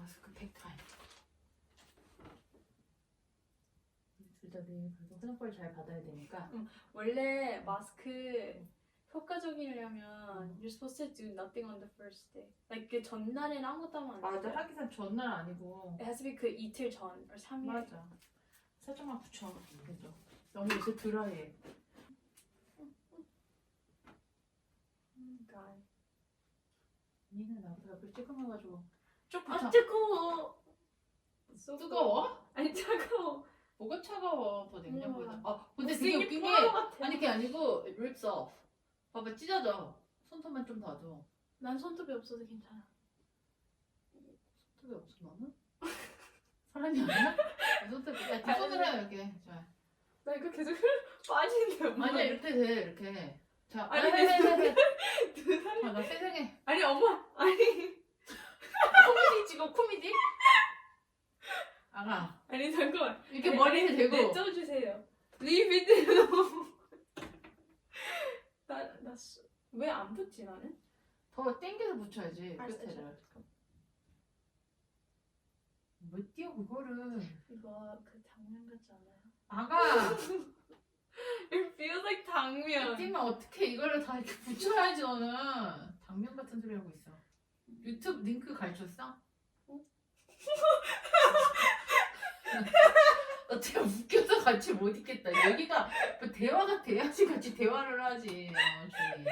마스크 팩타임. 둘다 내일 그래도 화장빨 잘 받아야 되니까. 원래 마스크 효과적이려면 you're supposed to do nothing on the first day. like 그 전날에는 아무것도 하면 안 맞아 돼. 하기 전 전날 아니고. It has to be 그 이틀 전, or 3일. 맞아. 살짝만 붙여. 그죠. 너무 요새 드라이해. 음, God. 니는 나보다 몇 찌끔해가지고 쭉 붙여. 아 뜨거워. 뜨거워? 아니 차가워. 뭐가 차가워? 더 냉장고에다. 우와. 아 근데 되게 웃긴 게. 아니 그게 아니고 it rips off. 봐봐 찢어져. 손톱만 좀 놔줘. 난 손톱이 없어서 괜찮아. 손톱이 없어 너는? 사람이 아니야? 내 손톱 야네 손으로 해 이렇게. 자. 나 이거 계속 빠지는데 엄마. 아니야 이렇게 돼 이렇게. 자. 아니, 아니 해해해. 두 살이. 아나 세상에 아니 엄마. 아니. 찍어 코미디. 아가 아니 잠깐만. 이렇게 머리를 대고. 내쪄주세요. 리비드. 나나왜 안 붙지 나는? 더 당겨서 붙여야지 알았어, 끝에를. 왜 띄워 그거를? 이거 그 당면 같지 않아요? 아가 It feels like 당면. 띄면 어떻게 이거를 다 이렇게 붙여야지 너는 당면 같은 소리 하고 있어. 유튜브 링크 가르쳤어? 어? 어떻게 웃겨서 같이 못 있겠다. 여기가 뭐 대화가 돼야지 같이 대화를 하지. 어, 주희.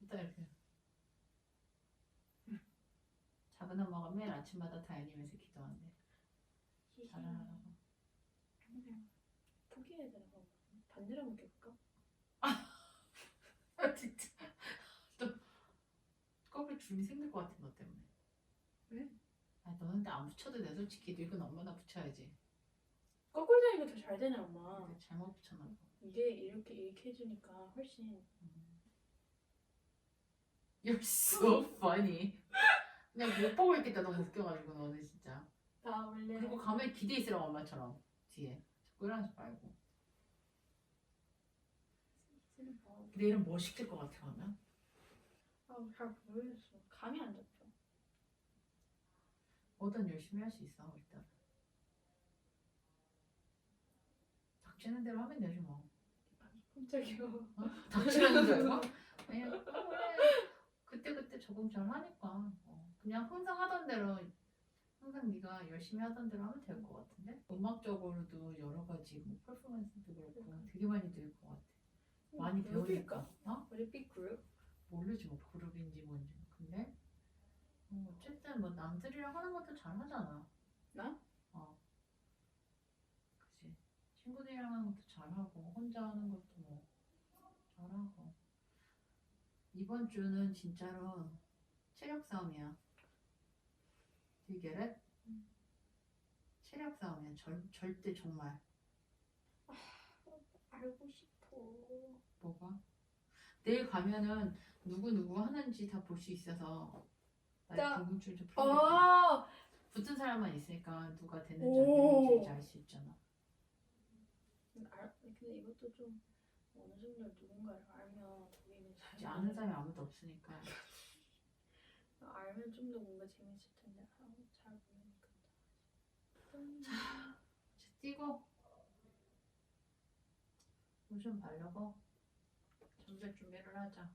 일단 이렇게. 작은 엄마가 매일 아침마다 다니면서 기도한대. 잘하라고. 포기해야 되나 봐. 반대로 묶여볼까? 아 진짜. 또 주름이 생길 것 같아 너 때문에. 왜? 아 근데 안 붙여도 돼 솔직히 늙은 엄마나 붙여야지. 거꾸로 다니까 더 잘 되네 엄마. 근데 잘못 붙여놔. 이게 이렇게 이렇게 해주니까 훨씬. You're so funny. 그냥 못 보고 있겠다 너무 웃겨가지고 너는 진짜. 나 원래 그리고 가만히 기대 있으라 엄마처럼 뒤에. 자꾸 이러지 말고. 내일은 뭐 시킬 것 같아 그러면? 아 잘 모르겠어. 감이 안 잡혀. 뭐든 열심히 할 수 있어 일단. 닥치는 대로 하면 되지 뭐. 깜짝이야. 닥치는 대로. 그냥 그때 그때 적응 잘 하니까 어, 그냥 항상 하던 대로 항상 네가 열심히 하던 대로 하면 될 것 같은데 음악적으로도 여러 가지 뭐 퍼포먼스도 그렇고 되게 많이 늘 것 같아. 많이 배우니까. 어? 우리 삐 그룹? 모르지 뭐 그룹인지 뭔지. 근데 어, 어쨌든 뭐 남들이랑 하는 것도 잘 하잖아. 나? 어. 그지. 친구들이랑 하는 것도 잘하고 혼자 하는 것도 뭐 잘하고. 이번 주는 진짜로 체력 싸움이야. Get it? 음. 체력 싸움이야. 절, 절대 정말. 알고 싶어. 뭐가? 내일 가면은 누구 누구 하는지 다 볼 수 있어서 나- 나 궁금증 좀 풀어. 아 붙은 사람만 있으니까 누가 됐는지 오. 안 됐는지 알 수 있잖아. 알, 근데 이것도 좀 어느 정도 누군가를 알면 거기는 이제 아는 사람이 아무도 없으니까. 알면 좀 더 뭔가 재밌을 텐데 아, 잘 모르니까. 음. 이제 뛰고 로션 바르고 점심 준비를 하자.